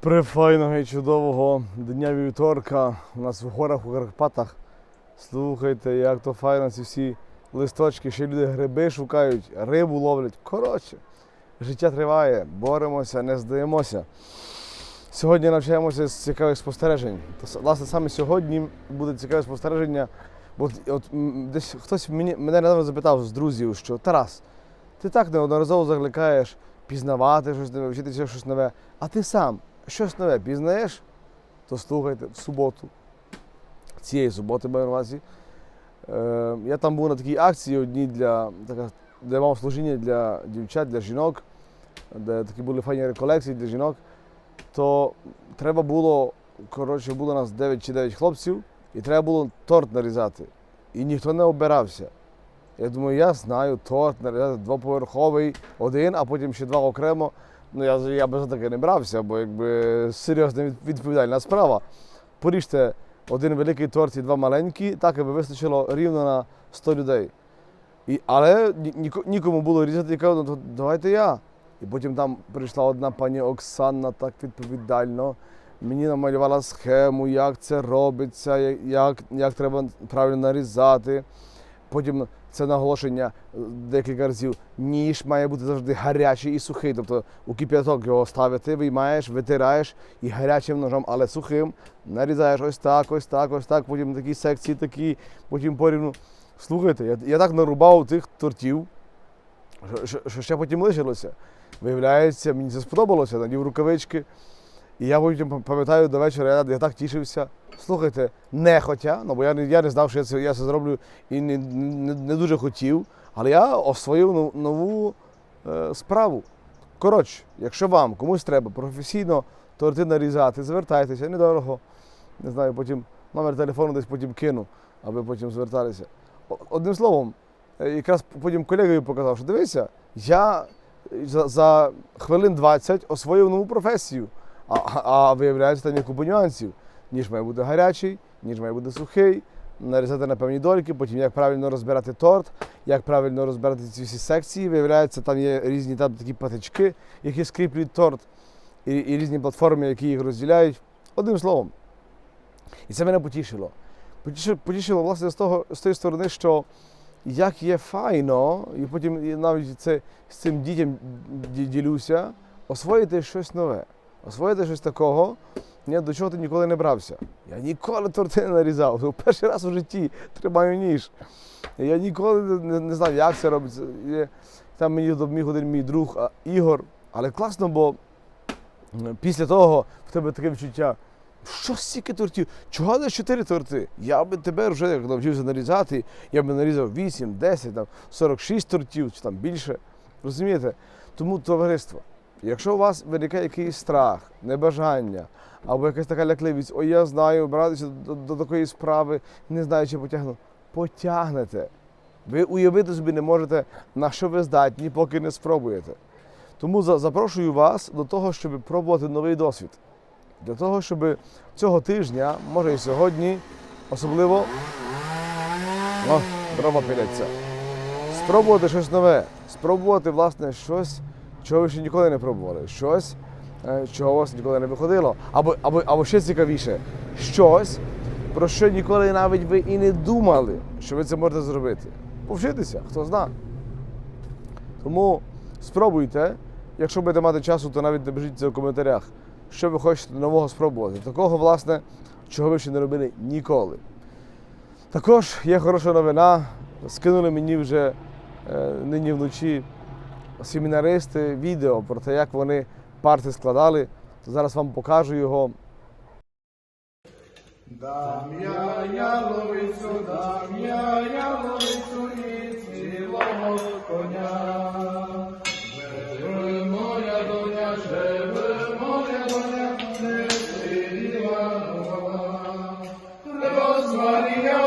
Прифайного і чудового дня вівторка у нас в горах у Карпатах. Слухайте, як то файно ці всі листочки, ще люди гриби шукають, рибу ловлять. Коротше, життя триває, боремося, не здаємося. Сьогодні навчаємося з цікавих спостережень. То, власне, саме сьогодні буде цікаве спостереження. Бо от, десь хтось мені, мене недавно запитав з друзів, що Тарас, ти так неодноразово закликаєш пізнавати щось нове, вчитися щось нове, а ти сам щось нове пізнаєш, то слухайте в суботу. Цієї суботи маю на увазі. Е, я там був на такій акції одній для така, де мав служіння для дівчат, для жінок, де такі були файні реколекції для жінок. То треба було, коротше, було нас 9 чи 9 хлопців, і треба було торт нарізати. І ніхто не обирався. Я думаю, я знаю торт нарізати двоповерховий, один, а потім ще два окремо. Ну, я, я би за таке не брався, бо якби серйозна відповідальна справа. Поріжте один великий торт і два маленькі, так аби вистачило рівно на 100 людей. І, але нікому було різати, я кажу, ну давайте я. І потім там прийшла одна пані Оксана так відповідально. Мені намалювала схему, як це робиться, я- як, як треба правильно нарізати. Потім це наголошення е, декілька разів. Ніж має бути завжди гарячий і сухий. Тобто у кип'яток його ставити, виймаєш, витираєш і гарячим ножом, але сухим нарізаєш ось так, ось так, ось так, потім такі секції, такі, потім порівну. Слухайте, я, я так нарубав тих тортів, що, що, ще потім лишилося. Виявляється, мені це сподобалося, надів рукавички. І я потім пам'ятаю до вечора, я, я так тішився. Слухайте, нехотя, ну бо я не, я не знав, що я це, я це зроблю і не, не, не дуже хотів, але я освоїв нов- нову е, справу. Коротше, якщо вам комусь треба професійно торти нарізати, звертайтеся, недорого. Не знаю, потім номер телефону десь потім кину, аби потім зверталися. Одним словом, е, якраз потім колегою показав, що дивися, я за, за хвилин 20 освоїв нову професію. А, а, виявляється, там є купа нюансів. Ніж має бути гарячий, ніж має бути сухий, нарізати на певні дольки, потім як правильно розбирати торт, як правильно розбирати ці всі секції. Виявляється, там є різні там такі патички, які скріплюють торт, і, і різні платформи, які їх розділяють. Одним словом. І це мене потішило. Потішило, потішило власне з, того, з тої сторони, що як є файно, і потім навіть це, з цим дітям ді- ділюся, освоїти щось нове, освоїти щось такого, ні, до чого ти ніколи не брався. Я ніколи торти не нарізав. Ну, Перший раз у житті тримаю ніж. Я ніколи не, не, знав, як це робиться. Там мені допоміг один мій друг Ігор. Але класно, бо після того в тебе таке відчуття. Що стільки тортів? Чого не чотири торти? Я би тепер вже як навчився нарізати, я би нарізав 8, 10, там, 46 тортів чи там більше. Розумієте? Тому товариство, якщо у вас виникає якийсь страх, небажання, або якась така лякливість, ой, я знаю, братися до, до такої справи, не знаю, чи потягну. Потягнете. Ви уявити собі не можете, на що ви здатні, поки не спробуєте. Тому запрошую вас до того, щоб пробувати новий досвід. Для того, щоб цього тижня, може і сьогодні, особливо о, дрова пиляться. Спробувати щось нове, спробувати, власне, щось, чого ви ще ніколи не пробували, щось, е, чого у вас ніколи не виходило. Або, або, або ще цікавіше, щось, про що ніколи навіть ви і не думали, що ви це можете зробити. Повчитися, хто зна. Тому спробуйте. Якщо будете мати часу, то навіть напишіть це в коментарях, що ви хочете нового спробувати. Такого, власне, чого ви ще не робили ніколи. Також є хороша новина. Скинули мені вже е, нині вночі семінаристи відео про те, як вони парти складали. Зараз вам покажу його. Дам я яловицю, дам я яловицю і цілого коня. Живе моя доня, доня, не сиділа нова. Розмарія,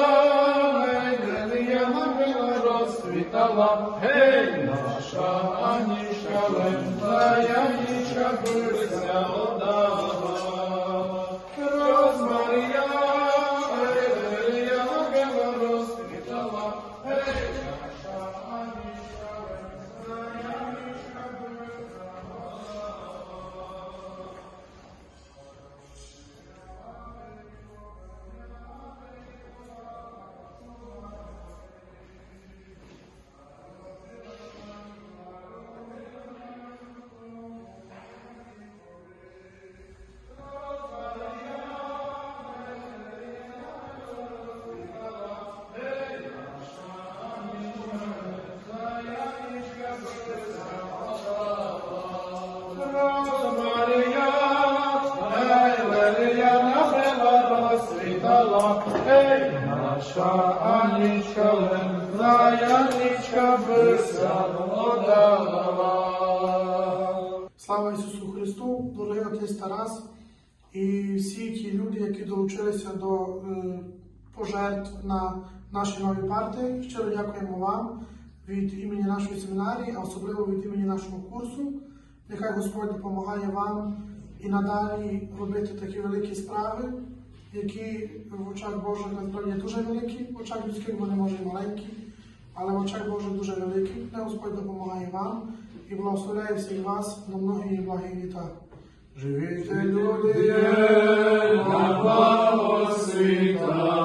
наша Анічка, лента, Янічка, бився одна. Наша Анічка, лента, Янічка, бися. Слава Ісусу Христу, дорогий отець Тарас і всі ті люди, які долучилися до е, пожертв на наші нові парти. Щиро дякуємо вам від імені нашої семінарії, а особливо від імені нашого курсу. Нехай Господь допомагає вам і надалі робити такі великі справи, які в очах Божих насправді дуже великі, в очах людських вони може і маленькі, але в очах Божих дуже великі. Нехай Господь допомагає вам і благословляє всіх вас на многі і благі літа. Живіте, люди, на благо світа,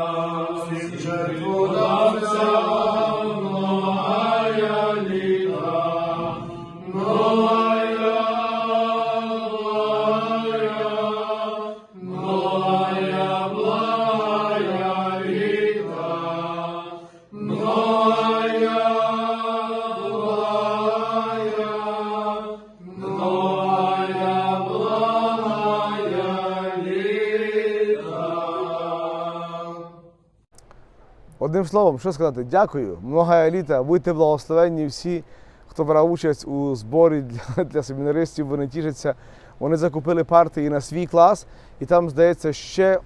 Одним словом, що сказати, дякую. Много літа, будьте благословенні всі, хто брав участь у зборі для, для семінаристів, вони тішаться. Вони закупили парти і на свій клас, і там, здається, ще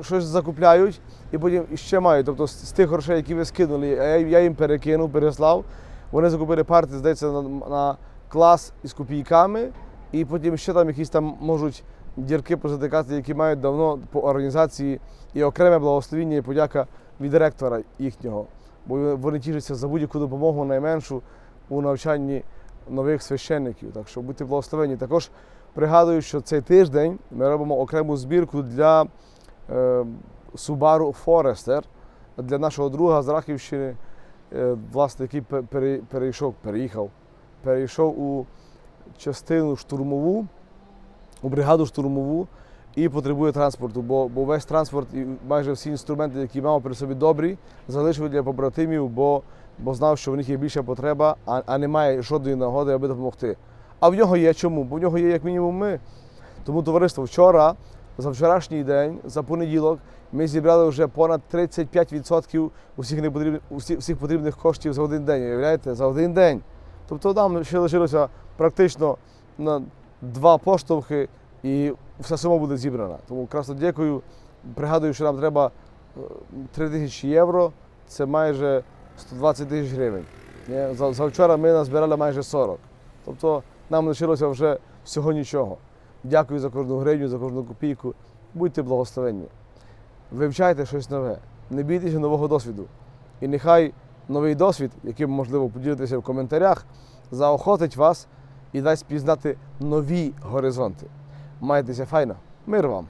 щось закупляють, і потім ще мають. Тобто з, тих грошей, які ви скинули, я їм перекинув, переслав. Вони закупили парти, здається, на, на клас із копійками, і потім ще там якісь там можуть дірки позатикати, які мають давно по організації і окреме благословіння і подяка від директора їхнього. Бо вони тішаться за будь-яку допомогу найменшу у навчанні нових священників. Так що будьте благословені. Також пригадую, що цей тиждень ми робимо окрему збірку для е, Subaru Forester, для нашого друга з Рахівщини, е, власне, який пере- перейшов, переїхав, перейшов у частину штурмову, у бригаду штурмову і потребує транспорту, бо, бо весь транспорт і майже всі інструменти, які мав при собі добрі, залишив для побратимів, бо, бо знав, що в них є більша потреба, а, а немає жодної нагоди, аби допомогти. А в нього є чому? Бо в нього є як мінімум ми. Тому товариство вчора, за вчорашній день, за понеділок, ми зібрали вже понад 35% усіх непотрібних, усіх, всіх потрібних коштів за один день. Уявляєте? За один день. Тобто нам ще лишилося практично на два поштовхи і вся сума буде зібрана. Тому красно дякую. Пригадую, що нам треба е, 3 тисячі євро, це майже 120 тисяч гривень. За, за вчора ми назбирали майже 40. Тобто нам лишилося вже всього нічого. Дякую за кожну гривню, за кожну копійку. Будьте благословенні. Вивчайте щось нове, не бійтеся нового досвіду. І нехай новий досвід, яким можливо поділитися в коментарях, заохотить вас і дасть пізнати нові горизонти. Майтеся файно. Мир вам!